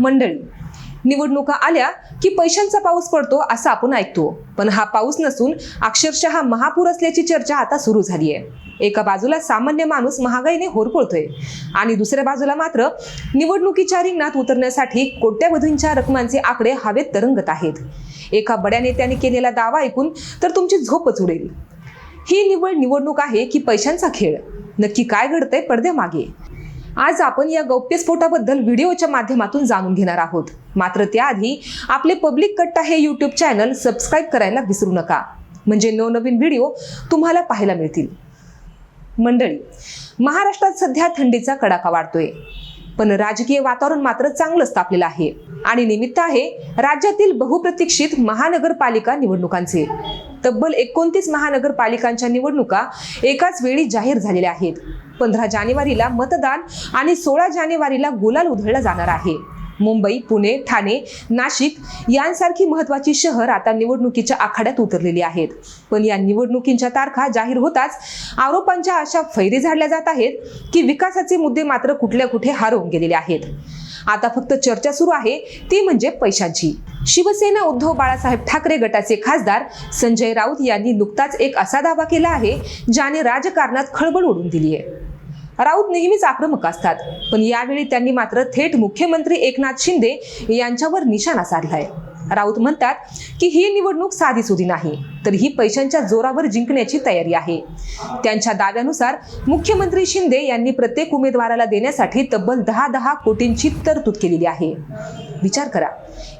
मंडळी निवडणुका आल्या की पैशांचा पाऊस पडतो असं आपण ऐकतो. पण हा पाऊस नसून अक्षरशः महापूर असल्याची चर्चा आता सुरू झाली आहे एका बाजूला सामान्य माणूस महागाईने होरपळतोय आणि दुसऱ्या बाजूला मात्र निवडणुकीच्या रिंगणात उतरण्यासाठी कोट्यावधींच्या रकमांचे आकडे हवेत तरंगत आहेत. एका बड्या नेत्याने केलेला दावा ऐकून तर तुमची झोपच उडेल. ही निवड निवडणूक आहे की पैशांचा खेळ? नक्की काय घडतंय पडद्यामागे? आज आपण या गौप्यस्फोटाबद्दल व्हिडिओच्या माध्यमातून जाणून घेणार आहोत. मात्र त्याआधी आपले पब्लिक कट्टा हे यूट्यूब चॅनल सबस्क्राईब करायला विसरू नका. म्हणजे नवनवीन व्हिडिओ तुम्हाला पाहायला मिळतील. मंडळी महाराष्ट्रात सध्या थंडीचा कडाका वाढतोय. पण राजकीय वातावरण मात्र चांगलंच तापलेलं आहे. आणि निमित्त आहे राज्यातील बहुप्रतीक्षित महानगरपालिका निवडणुकांचे. तब्बल एकोणतीस महानगरपालिकांच्या निवडणुका एकाच वेळी जाहीर झालेल्या आहेत. पंधरा जानेवारीला मतदान आणि सोळा जानेवारीला गुलाल उधळला जाणार आहे. मुंबई पुणे ठाणे नाशिक यांसारखी महत्वाची शहर आता निवडणुकीच्या आखाड्यात उतरलेली आहेत. पण या निवडणुकींच्या तारखा जाहीर होताच आरोपांच्या अशा फैरी झाडल्या जात आहेत की विकासाचे मुद्दे मात्र कुठल्या कुठे हरवून गेलेले आहेत. आता फक्त चर्चा सुरू आहे ती म्हणजे पैशांची. शिवसेना उद्धव बाळासाहेब ठाकरे गटाचे खासदार संजय राऊत यांनी नुकताच एक असा दावा केला आहे ज्याने राजकारणात खळबळ उडून दिली आहे. राऊत नेहमीच आक्रमक असतात पण यावेळी त्यांनी मात्र थेट मुख्यमंत्री एकनाथ शिंदे यांच्यावर निशाणा साधलाय. राऊत म्हणतात की ही निवडणूक साधीसुधी नाही तर ही पैशांच्या जोरावर जिंकण्याची तयारी आहे. त्यांच्या दाव्यानुसार मुख्यमंत्री शिंदे यांनी प्रत्येक उमेदवाराला देण्यासाठी तब्बल दहा दहा कोटींची तरतूद केलेली आहे. विचार करा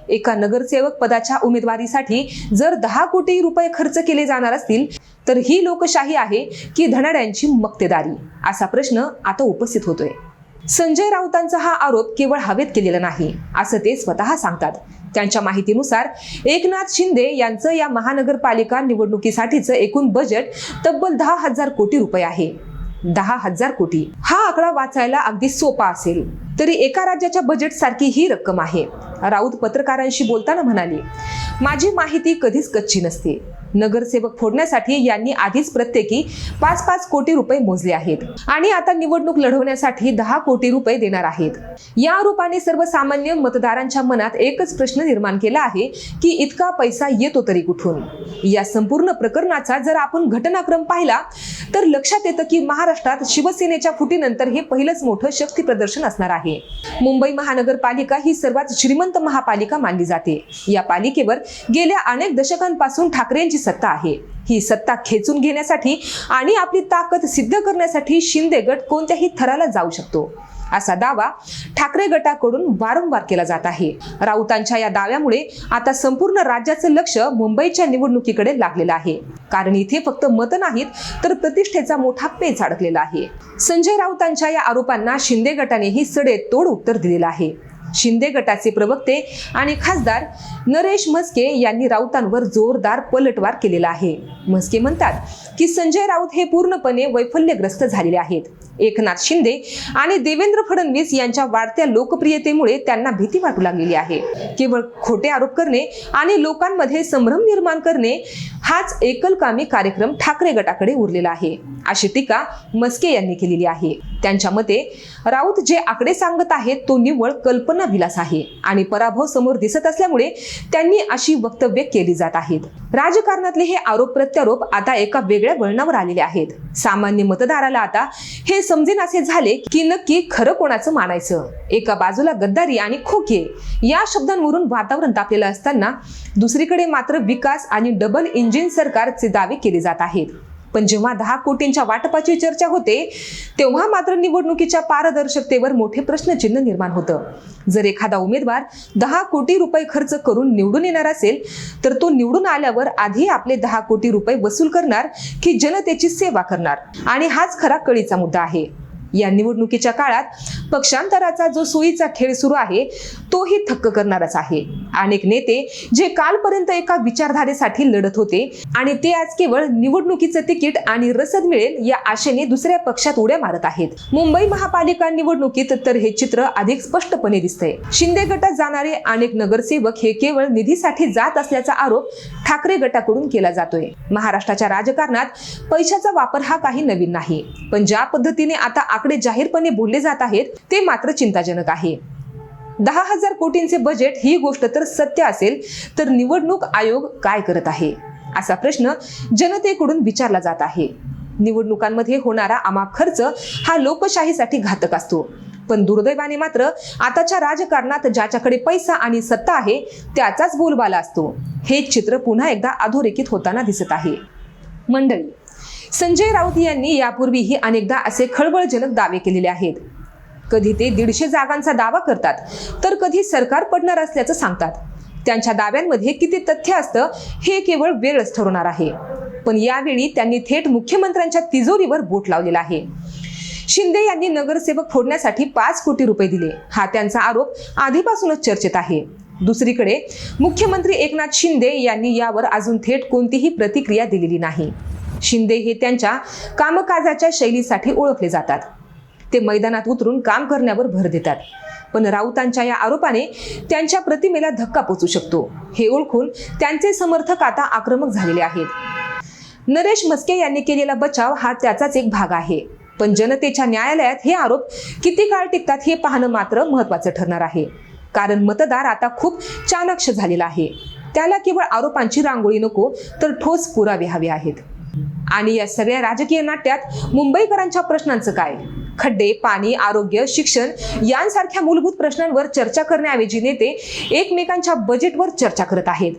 एका नगरसेवक पदाच्या उमेदवारीसाठी जर दहा कोटी रुपये खर्च केले जाणार असतील तर ही लोकशाही आहे की धनाड्यांची मक्तेदारी असा प्रश्न आता उपस्थित होतोय. संजय राऊतांचा हा आरोप केवळ हवेत केलेला नाही असं ते स्वतः सांगतात. त्यांच्या माहितीनुसार एकनाथ शिंदे यांचं या महानगरपालिका निवडणुकीसाठीचं एकूण बजेट तब्बल दहा हजार कोटी रुपये आहे. दहा हजार कोटी. हा आकडा वाचायला अगदी सोपा असेल. तरी एका राज्याच्या बजेट सारखी ही रक्कम आहे. राऊत पत्रकारांशी बोलताना म्हणाले माझी माहिती कधीच कच्ची नसते. नगरसेवक फोडण्यासाठी यांनी आधीच प्रत्येकी पाच पाच कोटी रुपये मोजले आहेत. आणि आता निवडणूक लढवण्यासाठी दहा कोटी रुपये देणार आहेत. या आरोपाने सर्वसामान्य मतदारांच्या मनात एकच प्रश्न निर्माण केला आहे की इतका पैसा येतो तरी कुठून? या संपूर्ण प्रकरणाचा जर आपण घटनाक्रम पाहिला तर लक्षात येतं की महाराष्ट्रात शिवसेनेच्या फुटीनंतर हे पहिलंच मोठं शक्ती प्रदर्शन असणार आहे. मुंबई महानगरपालिका ही सर्वात श्रीमंत महापालिका मानली जाते. या पालिकेवर गेल्या अनेक दशकांपासून ठाकरेंची सत्ता आहे. ही सत्ता खेचून घेण्यासाठी आणि आपली ताकद सिद्ध करण्यासाठी शिंदे गट कोणत्याही थराला जाऊ शकतो. असा दावा ठाकरे गटाकडून वारंवार केला जात आहे. राऊतांच्या या दाव्यामुळे आता संपूर्ण राज्याचं लक्ष मुंबईच्या निवडणुकीकडे लागलेलं आहे. कारण इथे फक्त मतं नाहीत तर प्रतिष्ठेचा मोठा पेच अडकलेला आहे. संजय राऊतांच्या या आरोपांना शिंदे गटानेही सडेतोड उत्तर दिलेलं आहे. शिंदे गटाचे प्रवक्ते आणि खासदार नरेश म्हस्के यांनी राऊतांवर जोरदार पलटवार केलेला आहे. म्हस्के म्हणतात की संजय राऊत हे पूर्णपणे वैफल्यग्रस्त झालेले आहेत. एकनाथ शिंदे आणि देवेंद्र फडणवीस यांच्या वाढत्या लोकप्रियतेमुळे त्यांना भीती वाटू लागलेली आहे. केवळ खोटे आरोप करणे आणि लोकांमध्ये संभ्रम निर्माण करणे हाच एकलकामी कार्यक्रम ठाकरे गटाकडे उरलेला आहे. अशी टीका मस्के यांनी केलेली आहे. त्यांच्या मते राऊत जे आकडे सांगत आहेत तो निव्वळ कल्पना विलास आहे आणि पराभव समोर दिसत असल्यामुळे त्यांनी अशी वक्तव्य केली जात आहेत. राजकारणातले हे आरोप प्रत्यारोप आता एका वेगळ्या वळणावर आलेले आहेत. सामान्य मतदाराला आता हे समजेनासे झाले की नक्की खरं कोणाचं मानायचं? एका बाजूला गद्दारी आणि खोके या शब्दांवरून वातावरण तापलेलं असताना दुसरीकडे मात्र विकास आणि डबल इंजिन सरकारचे दावे केले जात आहेत. पण जेव्हा दहा कोटींच्या वाटपाची चर्चा होते तेव्हा मात्र निवडणुकीच्या पारदर्शकतेवर मोठे प्रश्नचिन्ह निर्माण होतं. जर एखादा उमेदवार दहा कोटी रुपये खर्च करून निवडून येणार असेल तर तो निवडून आल्यावर आधी आपले दहा कोटी रुपये वसूल करणार की जनतेची सेवा करणार. आणि हाच खरा कळीचा मुद्दा आहे. या निवडणुकीच्या काळात पक्षांतराचा जो सोयीचा खेळ सुरू आहे तोही थक्क करणारच आहे. अनेक नेते जे कालपर्यंत एका विचारधारेसाठी लढत होते आणि ते आज केवळ निवडणुकीचं तिकीट आणि रसद मिळेल या आशेने दुसऱ्या पक्षात उड्या मारत आहेत. मुंबई महापालिका निवडणुकीत तर हे चित्र अधिक स्पष्टपणे दिसतंय. शिंदे गटात जाणारे अनेक नगरसेवक हे केवळ निधीसाठी जात असल्याचा आरोप ठाकरे गटाकडून केला जातोय. महाराष्ट्राच्या राजकारणात पैशाचा वापर हा काही नवीन नाही. पण ज्या पद्धतीने आता आकडे जाहीरपणे बोलले जात आहेत ते मात्र चिंताजनक आहे. दहा हजार कोटींचे बजेट ही गोष्ट तर सत्य असेल तर निवडणूक आयोग काय करत आहे? असा प्रश्न जनतेकडून विचारला जात आहे. निवडणुकांमध्ये होणारा अमाप खर्च हा लोकशाहीसाठी घातक असतो. पण दुर्दैवाने मात्र आताच्या राजकारणात ज्याच्याकडे पैसा आणि सत्ता आहे त्याचाच बोलबाला असतो. हे चित्र पुन्हा एकदा अधोरेखित होताना दिसत आहे. मंडळी संजय राऊत यांनी यापूर्वीही अनेकदा असे खळबळजनक दावे केलेले आहेत. कधी ते दीडशे जागांचा दावा करतात तर कधी सरकार पडणार असल्याचं सांगतात. त्यांच्या दाव्यांमध्ये किती तथ्य असतं हे केवळ वेळच ठरवणार आहे. पण यावेळी त्यांनी थेट मुख्यमंत्र्यांच्या तिजोरीवर बोट लावलेला आहे. शिंदे यांनी नगरसेवक फोडण्यासाठी पाच कोटी रुपये दिले. हा त्यांचा आरोप आधीपासूनच चर्चेत आहे. दुसरीकडे मुख्यमंत्री एकनाथ शिंदे यांनी यावर अजून थेट कोणतीही प्रतिक्रिया दिलेली नाही. शिंदे हे त्यांच्या कामकाजाच्या शैलीसाठी ओळखले जातात. ते मैदानात उतरून काम करण्यावर भर देतात. पण राऊतांच्या या आरोपाने त्यांच्या प्रतिमेला धक्का पोचू शकतो. हे ओळखून त्यांचे समर्थक आता आक्रमक झालेले आहेत. नरेश मस्के यांनी केलेला बचाव हा त्याचाच एक भाग आहे. पण जनतेच्या न्यायालयात हे आरोप किती काळ टिकतात हे पाहणं मात्र महत्वाचं ठरणार आहे. कारण मतदार आता खूप चाणाक्ष झालेला आहे. त्याला केवळ आरोपांची रांगोळी नको तर ठोस पुरावे हवे आहेत. आणि या सगळ्या राजकीय नाट्यात मुंबईकरांच्या प्रश्नांचं काय? खड्डे पाणी आरोग्य शिक्षण यांसारख्या मूलभूत प्रश्नांवर चर्चा करण्याऐवजी नेते एकमेकांच्या बजेटवर चर्चा करत आहेत.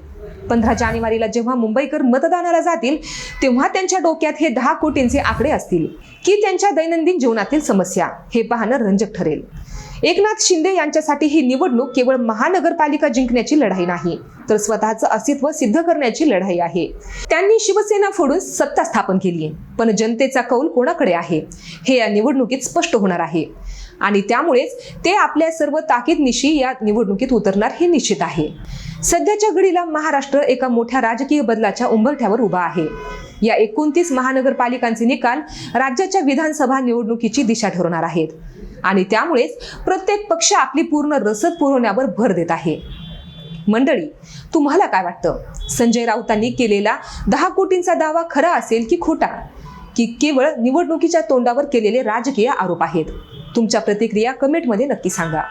पंधरा जानेवारीला जेव्हा मुंबईकर मतदानाला जातील तेव्हा त्यांच्या डोक्यात हे दहा कोटींचे आकडे असतील. की त्यांच्या दैनंदिन जीवनातील समस्या हे पाहणं रंजक ठरेल. एकनाथ शिंदे यांच्यासाठी ही निवडणूक केवळ महानगरपालिका जिंकण्याची लढाई नाही तर स्वतःचं अस्तित्व सिद्ध करण्याची लढाई आहे. त्यांनी शिवसेना फोडून सत्ता स्थापन केली आहे पण जनतेचा कौल कोणाकडे आहे? हे या निवडणुकीत स्पष्ट होणार आहे. आणि त्यामुळेच ते आपल्या सर्व ताकीदनिशी या निवडणुकीत उतरणार हे निश्चित आहे. सध्याच्या घडीला महाराष्ट्र एका मोठ्या राजकीय बदलाच्या उंबरठ्यावर उभा आहे. या एकोणतीस महानगरपालिकांचे निकाल राज्याच्या विधानसभा निवडणुकीची दिशा ठरवणार आहेत. आणि त्यामुळेच प्रत्येक पक्ष आपली पूर्ण रसद पुरवण्यावर भर देत आहे. मंडळी तुम्हाला काय वाटतं? संजय राऊतांनी केलेला दहा कोटींचा दावा खरा असेल की खोटा? की केवळ निवडणुकीच्या तोंडावर केलेले राजकीय आरोप आहेत? तुमच्या प्रतिक्रिया कमेंटमध्ये नक्की सांगा.